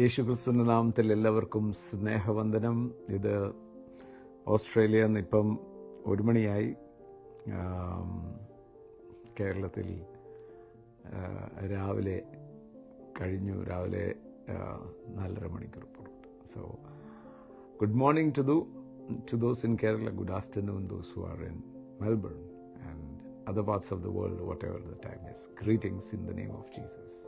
യേശുക്രിസ്തുവിന്റെ നാമത്തിൽ എല്ലാവർക്കും സ്നേഹവന്ദനം. ഇത് ഓസ്ട്രേലിയ ഇപ്പം ഒരു മണിയായി. കേരളത്തിൽ രാവിലെ കഴിഞ്ഞു. രാവിലെ നാലര മണിക്കൂർ പുറത്ത്. So good morning to the to those in Kerala good afternoon those who are in Melbourne and other parts of the world whatever the time is greetings in the name of Jesus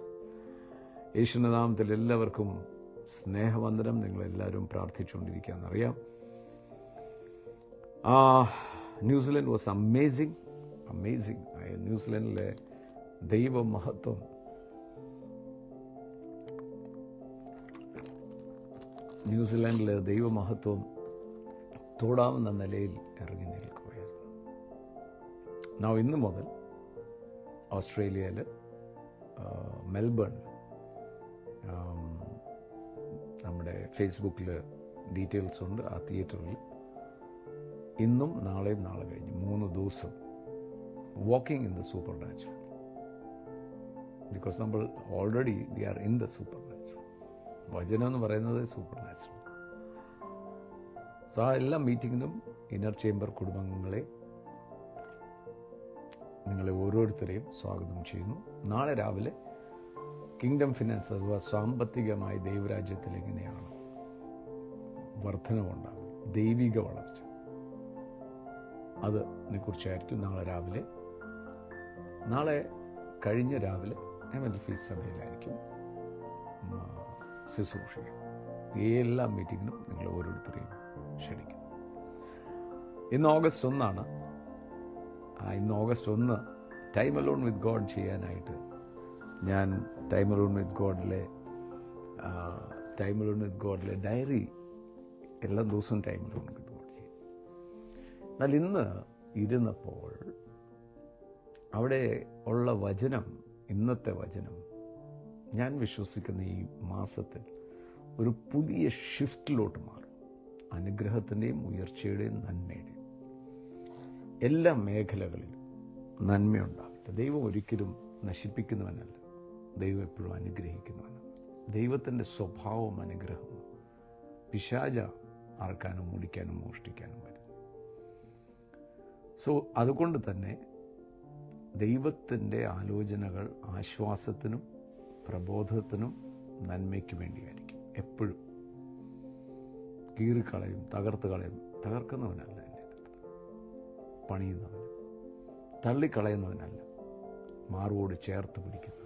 യേശുവിന്റെ നാമത്തിൽ എല്ലാവർക്കും സ്നേഹവന്ദനം. നിങ്ങളെല്ലാവരും പ്രാർത്ഥിച്ചുകൊണ്ടിരിക്കുകയെന്നറിയാം New Zealand was amazing amazing. ന്യൂസിലൻഡിലെ ദൈവമഹത്വം. ന്യൂസിലാൻഡിലെ ദൈവമഹത്വം തൊടാവുന്ന നിലയിൽ ഇറങ്ങി നിൽക്കുകയായിരുന്നു. നാം ഇന്ന് മുതൽ ഓസ്ട്രേലിയയിൽ മെൽബൺ ആം, നമ്മുടെ ഫേസ്ബുക്കിൽ ഡീറ്റെയിൽസ് ഉണ്ട് ആ തിയേറ്ററിൽ. ഇന്നും നാളെയും നാളെ കഴിഞ്ഞ് മൂന്ന് ദിവസം walking in the supernatural because നമ്മൾ already we are in the supernatural വചനം എന്ന് പറയുന്നത് സൂപ്പർ നാച്ചുറൽ സോ ആ എല്ലാ മീറ്റിങ്ങിനും ഇന്നർ ചേംബർ കുടുംബാംഗങ്ങളെ നിങ്ങളെ ഓരോരുത്തരെയും സ്വാഗതം ചെയ്യുന്നു. നാളെ രാവിലെ കിങ്ഡം ഫിനാൻസ് അഥവാ സാമ്പത്തികമായി ദൈവരാജ്യത്തിൽ എങ്ങനെയാണ് വർധനവുണ്ടാകും ദൈവിക വളർച്ച. അതിനെ കുറിച്ചായിരിക്കും നാളെ രാവിലെ. നാളെ കഴിഞ്ഞ രാവിലെ എം എൽ ഫീസ് സഭയിലായിരിക്കും ശുശ്രൂഷിക്കുക എല്ലാ മീറ്റിങ്ങിനും നിങ്ങൾ ഓരോരുത്തരെയും ക്ഷണിക്കും. ഇന്ന് ഓഗസ്റ്റ് ഒന്നാണ്. ഇന്ന് ഓഗസ്റ്റ് ഒന്ന് ടൈം അലോൺ വിത്ത് ഗോഡ് ചെയ്യാനായിട്ട് ഞാൻ ടൈം അലോൺ വിത്ത് ഗോഡിലെ ടൈം അലോൺ വിത്ത് ഗോഡിലെ ഡയറി എല്ലാ ദിവസവും ടൈം അലോൺ വിത്ത് ഗോഡ് എന്നാൽ ഇന്ന് ഇരുന്നപ്പോൾ അവിടെ ഉള്ള വചനം ഇന്നത്തെ വചനം ഞാൻ വിശ്വസിക്കുന്ന ഈ മാസത്തിൽ ഒരു പുതിയ ഷിഫ്റ്റിലോട്ട് മാറും. അനുഗ്രഹത്തിന്റെയും ഉയർച്ചയുടെയും നന്മയുടെയും. എല്ലാ മേഖലകളിലും നന്മയുണ്ടാകട്ടെ. ദൈവം ഒരിക്കലും നശിപ്പിക്കുന്നവനല്ല. ദൈവം എപ്പോഴും അനുഗ്രഹിക്കുന്നവനാണ്. ദൈവത്തിന്റെ സ്വഭാവം അനുഗ്രഹം പിശാച അറക്കാനും മുടിക്കാനും മോഷ്ടിക്കാനും വരും. സോ അതുകൊണ്ട് തന്നെ ദൈവത്തിന്റെ ആലോചനകൾ ആശ്വാസത്തിനും പ്രബോധത്തിനും നന്മയ്ക്ക് വേണ്ടിയായിരിക്കും. എപ്പോഴും. കീറിക്കളയും തകർത്ത് കളയും തകർക്കുന്നവനല്ല എന്റെ പണിയുന്നവൻ തള്ളിക്കളയുന്നവനല്ല. മാർവോട് ചേർത്ത് പിടിക്കുന്നത്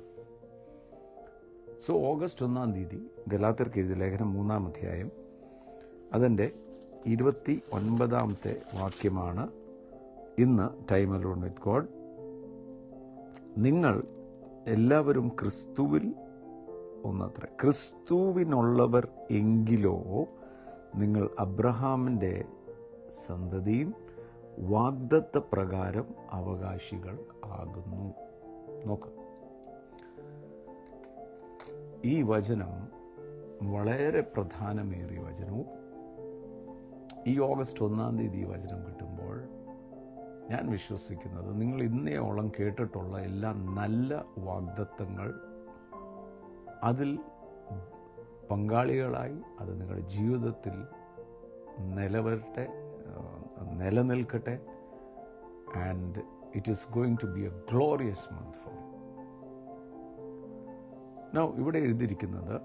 സോ ഓഗസ്റ്റ് ഒന്നാം തീയതി ഗലാത്തർക്ക് എഴുതിയ ലേഖനം മൂന്നാം അധ്യായം അതിന്റെ ഇരുപത്തി ഒൻപതാമത്തെ വാക്യമാണ് ഇന്ന് ടൈം അലോൺ വിത്ത് ഗോഡ് നിങ്ങൾ എല്ലാവരും ക്രിസ്തുവിൽ ഒന്നത്ര. ക്രിസ്തുവിനുള്ളവർ എങ്കിലോ നിങ്ങൾ അബ്രഹാമിന്റെ സന്തതിയും വാഗ്ദത്ത പ്രകാരം അവകാശികൾ ആകുന്നു. നോക്ക്. ഈ വചനം വളരെ പ്രധാനമേറിയ വചനവും ഈ ഓഗസ്റ്റ് ഒന്നാം തീയതി ഈ വചനം കിട്ടുമ്പോൾ ഞാൻ വിശ്വസിക്കുന്നത് നിങ്ങൾ ഇന്നേയോളം കേട്ടിട്ടുള്ള എല്ലാ നല്ല വാഗ്ദത്തങ്ങൾ അതിൽ പങ്കാളികളായി അത് നിങ്ങളുടെ ജീവിതത്തിൽ നിലവരട്ടെ നിലനിൽക്കട്ടെ. And it is going to be a glorious month for now ഇവിടെ എഴുതിയിരിക്കുന്നത്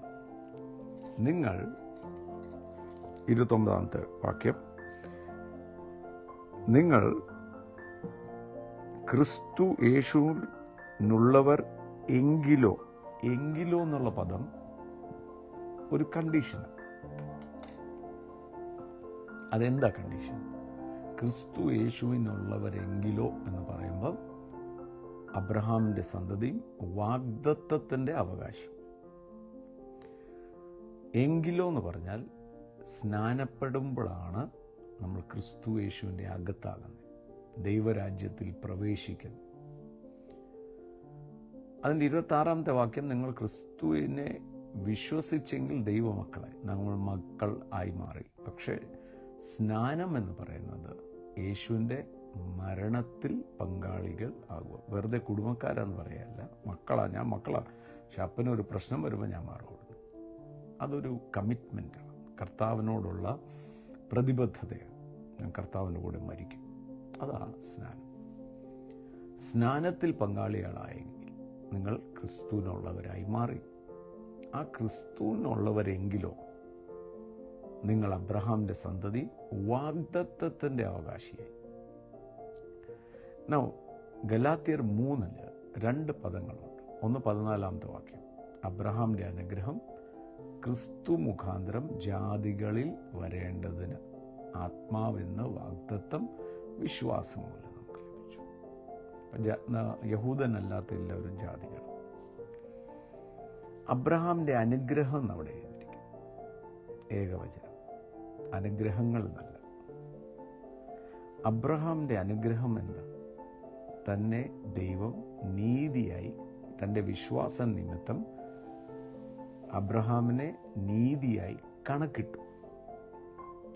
നിങ്ങൾ ഇരുപത്തൊമ്പതാമത്തെ വാക്യം. നിങ്ങൾ ക്രിസ്തു യേശുവിനുള്ളവർ എങ്കിലോ എങ്കിലോ എന്നുള്ള പദം ഒരു കണ്ടീഷൻ അതെന്താ കണ്ടീഷൻ ക്രിസ്തു യേശുവിനുള്ളവരെങ്കിലോ എന്ന് പറയുമ്പം അബ്രഹാമിന്റെ സന്തതിയും വാഗ്ദത്വത്തിന്റെ അവകാശം എങ്കിലോ എന്ന് പറഞ്ഞാൽ സ്നാനപ്പെടുമ്പോഴാണ് നമ്മൾ ക്രിസ്തു യേശുവിന്റെ അകത്താകുന്നത്. ദൈവരാജ്യത്തിൽ പ്രവേശിക്കുന്നത്. അതിന്റെ ഇരുപത്തി ആറാമത്തെ വാക്യം നിങ്ങൾ ക്രിസ്തുവിനെ വിശ്വസിച്ചെങ്കിൽ ദൈവമക്കളായി നമ്മൾ മക്കൾ ആയി മാറി. പക്ഷേ സ്നാനം എന്ന് പറയുന്നത് യേശുവിന്റെ മരണത്തിൽ പങ്കാളികൾ ആകുക. വെറുതെ കുടുംബക്കാരാന്ന് പറയല്ല മക്കളാ ഞാൻ മക്കളാ. പക്ഷെ ഒരു പ്രശ്നം വരുമ്പോൾ ഞാൻ മാറുകയുള്ളൂ അതൊരു കമ്മിറ്റ്മെന്റാണ് കർത്താവിനോടുള്ള പ്രതിബദ്ധതയാണ്. ഞാൻ കർത്താവിന്റെ കൂടെ മരിക്കും. അതാണ് സ്നാനം. സ്നാനത്തിൽ പങ്കാളികളായെങ്കിൽ നിങ്ങൾ ക്രിസ്തുവിനുള്ളവരായി മാറി. ആ ക്രിസ്തുവിനുള്ളവരെങ്കിലോ നിങ്ങൾ അബ്രഹാമിന്റെ സന്തതി വാഗ്ദത്വത്തിന്റെ അവകാശിയായി. നോ ഗലാത്തിയർ മൂന്നിൽ രണ്ട് പദങ്ങളുണ്ട്. ഒന്ന് പതിനാലാമത്തെ വാക്യം. അബ്രഹാമിന്റെ അനുഗ്രഹം ക്രിസ്തു മുഖാന്തരം ജാതികളിൽ വരേണ്ടതിന്. ആത്മാവെന്ന വാഗ്ദത്വം വിശ്വാസം മൂലം നമുക്ക് ലഭിച്ചു. യഹൂദനല്ലാത്ത എല്ലാവരും ജാതികൾ അബ്രഹാമിന്റെ അനുഗ്രഹം അവിടെ എഴുതിയിരിക്കുന്നു. ഏകവചനം. അനുഗ്രഹങ്ങൾ എന്നല്ല അബ്രഹാമിന്റെ അനുഗ്രഹം എന്താ? തന്നെ ദൈവം നീതിയായി തന്റെ വിശ്വാസം നിമിത്തം അബ്രഹാമിനെ നീതിയായി കണക്കിട്ടു.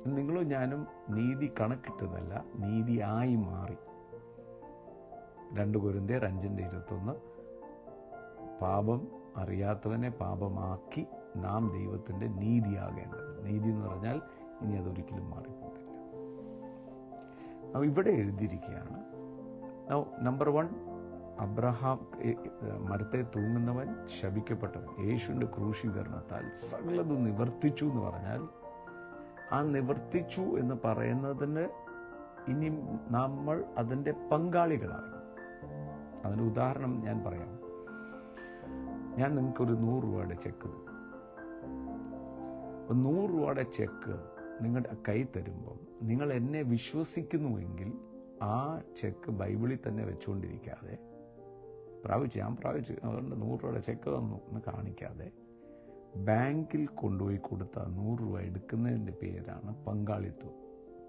നിങ്ങളും ഞാനും നീതി കണക്കിട്ടതല്ല നീതിയായി മാറി. രണ്ട് കുരുന്തേർ അഞ്ചിന്റെ ഇരുപത്തൊന്ന് പാപം അറിയാത്തവനെ പാപമാക്കി നാം ദൈവത്തിന്റെ നീതിയാകേണ്ടത്. നീതി എന്ന് പറഞ്ഞാൽ ഇനി അതൊരിക്കലും മാറിപ്പോകില്ല ഇവിടെ എഴുതിയിരിക്കുകയാണ് നമ്പർ വൺ അബ്രഹാം മരത്തെ തൂങ്ങുന്നവൻ ശപിക്കപ്പെട്ടവൻ. യേശുവിന്റെ ക്രൂശീകരണത്താൽ സകലതും നിവർത്തിച്ചു എന്ന് പറഞ്ഞാൽ ആ നിവർത്തിച്ചു എന്ന് പറയുന്നതിന് ഇനി നമ്മൾ അതിന്റെ പങ്കാളികളാണ് അതിന് ഉദാഹരണം ഞാൻ പറയാം. ഞാൻ നിങ്ങൾക്കൊരു നൂറ് രൂപയുടെ ചെക്ക്. നൂറ് രൂപയുടെ ചെക്ക് നിങ്ങളുടെ കൈ തരുമ്പം നിങ്ങൾ എന്നെ വിശ്വസിക്കുന്നുവെങ്കിൽ ആ ചെക്ക് ബൈബിളിൽ തന്നെ വെച്ചുകൊണ്ടിരിക്കാതെ പ്രാപിച്ചു ഞാൻ പ്രാപിച്ചു അതുകൊണ്ട് നൂറ് രൂപയുടെ ചെക്ക് തന്നു എന്ന് കാണിക്കാതെ ബാങ്കിൽ കൊണ്ടുപോയി കൊടുത്ത നൂറ് രൂപ എടുക്കുന്നതിന്റെ പേരാണ് പങ്കാളിത്വം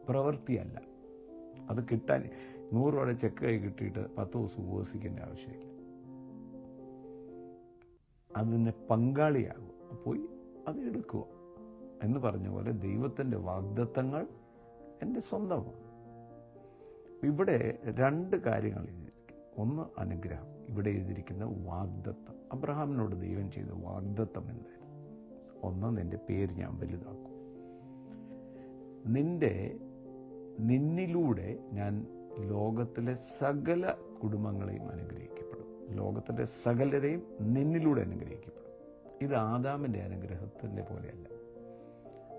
പ്രവൃത്തിയല്ല. അത് കിട്ടാൻ നൂറ് രൂപയുടെ ചെക്ക് കൈ കിട്ടിയിട്ട് പത്ത് ദിവസം ഉപവസിക്കേണ്ട ആവശ്യമില്ല. അതിന് പങ്കാളിയാകും. പോയി അത് എടുക്കുക. എന്ന് പറഞ്ഞ പോലെ ദൈവത്തിന്റെ വാഗ്ദത്തങ്ങൾ എന്റെ സ്വന്തമാണ്. ഇവിടെ രണ്ട് കാര്യങ്ങൾ എഴുതിയിരിക്കുന്നു. ഒന്ന് അനുഗ്രഹം. ഇവിടെ എഴുതിയിരിക്കുന്ന വാഗ്ദത്തം. അബ്രഹാമിനോട് ദൈവം ചെയ്ത വാഗ്ദത്തം എന്തായിരുന്നു? ഒന്ന് നിന്റെ പേര് ഞാൻ വലുതാക്കും. നിന്റെ നിന്നിലൂടെ ഞാൻ ലോകത്തിലെ സകല കുടുംബങ്ങളെയും അനുഗ്രഹിക്കപ്പെടും. ലോകത്തിലെ സകലരെയും നിന്നിലൂടെ അനുഗ്രഹിക്കപ്പെടും. ഇത് ആദാമിന്റെ അനുഗ്രഹത്തിന്റെ പോലെയല്ല.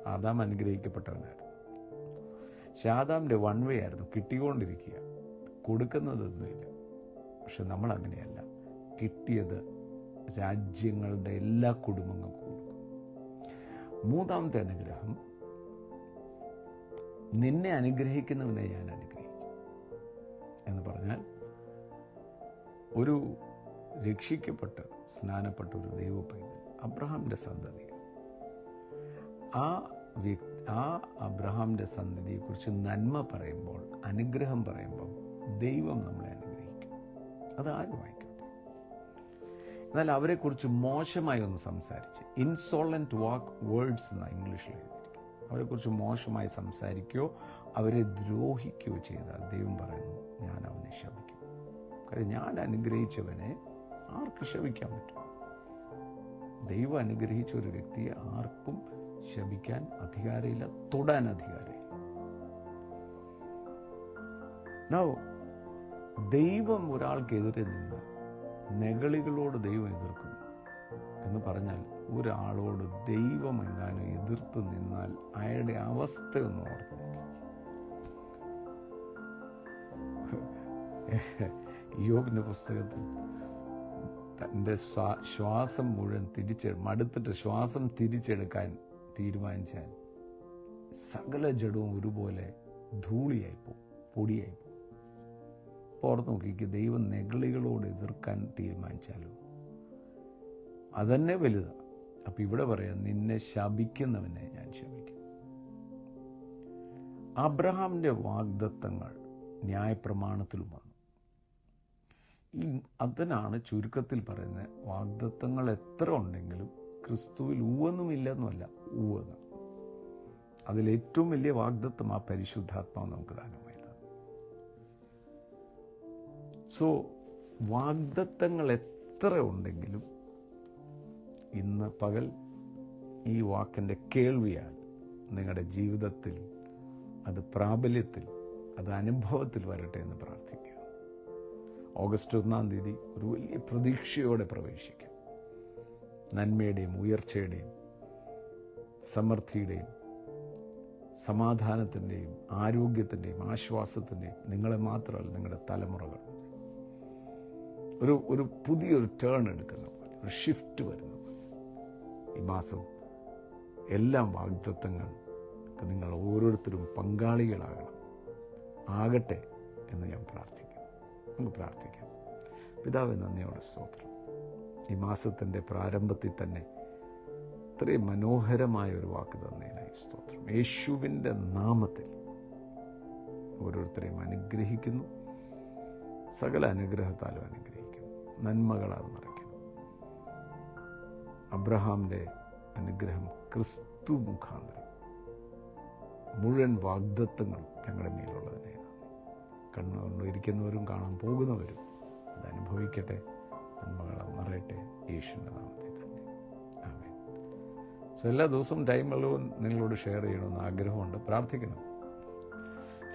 ആദാം അനുഗ്രഹിക്കപ്പെട്ടവനായിരുന്നു. പക്ഷെ ആദാമിന്റെ വൺ വേ ആയിരുന്നു കിട്ടിക്കൊണ്ടിരിക്കുക. കൊടുക്കുന്നതൊന്നുമില്ല. പക്ഷെ നമ്മൾ അങ്ങനെയല്ല കിട്ടിയത് രാജ്യങ്ങളുടെ എല്ലാ കുടുംബങ്ങൾക്കും കൊടുക്കും. മൂന്നാമത്തെ അനുഗ്രഹം നിന്നെ അനുഗ്രഹിക്കുന്നവനെ ഞാൻ അനുഗ്രഹിക്കും. എന്ന് പറഞ്ഞാൽ ഒരു രക്ഷിക്കപ്പെട്ട് സ്നാനപ്പെട്ട ഒരു ദൈവ അബ്രഹാമിന്റെ സന്തതി ആ വ്യക്തി ആ അബ്രഹാമിന്റെ സന്തതിയെക്കുറിച്ച് നന്മ പറയുമ്പോൾ അനുഗ്രഹം പറയുമ്പോൾ ദൈവം നമ്മളെ അനുഗ്രഹിക്കും. അത് ആരും ആയിക്കോട്ടെ എന്നാൽ അവരെക്കുറിച്ച് മോശമായി ഒന്ന് സംസാരിച്ച്. ഇൻസോളന്റ് വാക്ക് വേർഡ്സ് എന്നാണ് ഇംഗ്ലീഷിൽ എഴുതിയിരിക്കുന്നത്. അവരെക്കുറിച്ച് മോശമായി സംസാരിക്കുകയോ അവരെ ദ്രോഹിക്കുകയോ ചെയ്താൽ ദൈവം പറയുന്നു ഞാൻ അവനെ ശപിക്കും. കാര്യം ഞാൻ അനുഗ്രഹിച്ചവനെ ആർക്ക് ശപിക്കാൻ പറ്റും? ദൈവം അനുഗ്രഹിച്ച ഒരു വ്യക്തിയെ ആർക്കും ശപിക്കാൻ അധികാരമില്ല തൊടാൻ അധികാരമില്ല. നോ ദൈവം ഒരാൾക്കെതിരെ നിന്ന് നെകളികളോട് ദൈവം എതിർക്കുന്നു എന്ന് പറഞ്ഞാൽ ഒരാളോട് ദൈവം എങ്ങാനും എതിർത്ത് നിന്നാൽ അയാളുടെ അവസ്ഥയൊന്ന് ഓർത്ത് ഓർത്തു യോബിന്റെ പുസ്തകത്തിൽ തന്റെ ശ്വാ- ശ്വാസം മുഴുവൻ തിരിച്ച് മടുത്തിട്ട് ശ്വാസം തിരിച്ചെടുക്കാൻ തീരുമാനിച്ചാൽ സകല ജഡവും ഒരുപോലെ ധൂളിയായിപ്പോവും പൊടിയായിപ്പോവും അപ്പോൾ ഓർത്ത് നോക്കിക്ക് ദൈവം നെഗളികളോട് എതിർക്കാൻ തീരുമാനിച്ചാലോ? അതന്നെ വലുതാണ് അപ്പം ഇവിടെ പറയാം നിന്നെ ശപിക്കുന്നവനെ ഞാൻ ശപിക്കും. അബ്രഹാമിന്റെ വാഗ്ദത്തങ്ങൾ ന്യായപ്രമാണത്തിലും വന്നു. ഈ അതിനാണ് ചുരുക്കത്തിൽ പറയുന്നത് വാഗ്ദത്തങ്ങൾ എത്ര ഉണ്ടെങ്കിലും ക്രിസ്തുവിൽ ഊവൊന്നുമില്ലെന്നല്ല ഊവെന്ന് അതിലേറ്റവും വലിയ വാഗ്ദത്വം ആ പരിശുദ്ധാത്മാവ് നമുക്ക് ദാനമായി സോ വാഗ്ദത്തങ്ങൾ എത്ര ഉണ്ടെങ്കിലും ഇന്ന് പകൽ ഈ വാക്കിന്റെ കേൾവിയാൽ നിങ്ങളുടെ ജീവിതത്തിൽ അത് പ്രാബല്യത്തിൽ അത് അനുഭവത്തിൽ വരട്ടെ എന്ന് പ്രാർത്ഥിക്കുക. ഓഗസ്റ്റ് ഒന്നാം തീയതി ഒരു വലിയ പ്രതീക്ഷയോടെ പ്രവേശിക്കും നന്മയുടെയും ഉയർച്ചയുടെയും സമൃദ്ധിയുടെയും സമാധാനത്തിന്റെയും ആരോഗ്യത്തിന്റെയും ആശ്വാസത്തിന്റെയും നിങ്ങളെ മാത്രമല്ല നിങ്ങളുടെ തലമുറകൾ. ഒരു ഒരു പുതിയൊരു ടേൺ എടുക്കുന്ന പോലെ ഒരു ഷിഫ്റ്റ് വരുന്ന പോലെ. ഈ മാസം എല്ലാ വാഗ്ദത്തങ്ങൾ നിങ്ങൾ ഓരോരുത്തരും പങ്കാളികളാകണം. ആകട്ടെ എന്ന് ഞാൻ പ്രാർത്ഥിക്കുന്നു. നമുക്ക് പ്രാർത്ഥിക്കാം. പിതാവ് നന്ദിയോടെ സ്തോത്രം. ഈ മാസത്തിന്റെ പ്രാരംഭത്തിൽ തന്നെ ഇത്രയും മനോഹരമായ ഒരു വാക്ക് തന്നതിനായി സ്തോത്രം. യേശുവിന്റെ നാമത്തിൽ ഓരോരുത്തരെയും അനുഗ്രഹിക്കുന്നു. സകല അനുഗ്രഹത്താലും അനുഗ്രഹിക്കുന്നു. നന്മകളാൽ നിറയ്ക്കുന്നു. അബ്രഹാമിന്റെ അനുഗ്രഹം ക്രിസ്തു മുഖാന്തരം. മുഴുവൻ വാഗ്ദത്വങ്ങളും ഞങ്ങളുടെ മേലുള്ളതിനെ കണ്ണുകൊണ്ടിരിക്കുന്നവരും കാണാൻ പോകുന്നവരും അത് അനുഭവിക്കട്ടെ. നന്മകളാൽ നിറയട്ടെ. യേശുവിന്റെ നാമത്തിൽ. സോ എല്ലാ ദിവസവും ടൈം നിങ്ങളോട് ഷെയർ ചെയ്യണമെന്ന് ആഗ്രഹമുണ്ട്. പ്രാർത്ഥിക്കണം.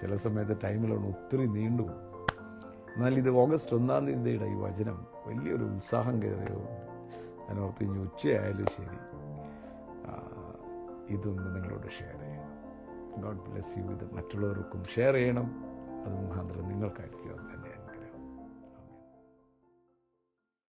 ചില സമയത്ത് ടൈം ഒത്തിരി നീണ്ടു എന്നാൽ ഇത് ഓഗസ്റ്റ് ഒന്നാം തീയതിയുടെ ഈ വചനം വലിയൊരു ഉത്സാഹം കയറിയതുകൊണ്ട് ഞാൻ ഓർത്ത് ഇനി ഉച്ചയായാലും ശരി. ഇതൊന്ന് നിങ്ങളോട് ഷെയർ ചെയ്യണം. ഗോഡ് ബ്ലെസ് യു ഇത് മറ്റുള്ളവർക്കും ഷെയർ ചെയ്യണം. അത് മുഖാന്തരം നിങ്ങൾക്കായിരിക്കും.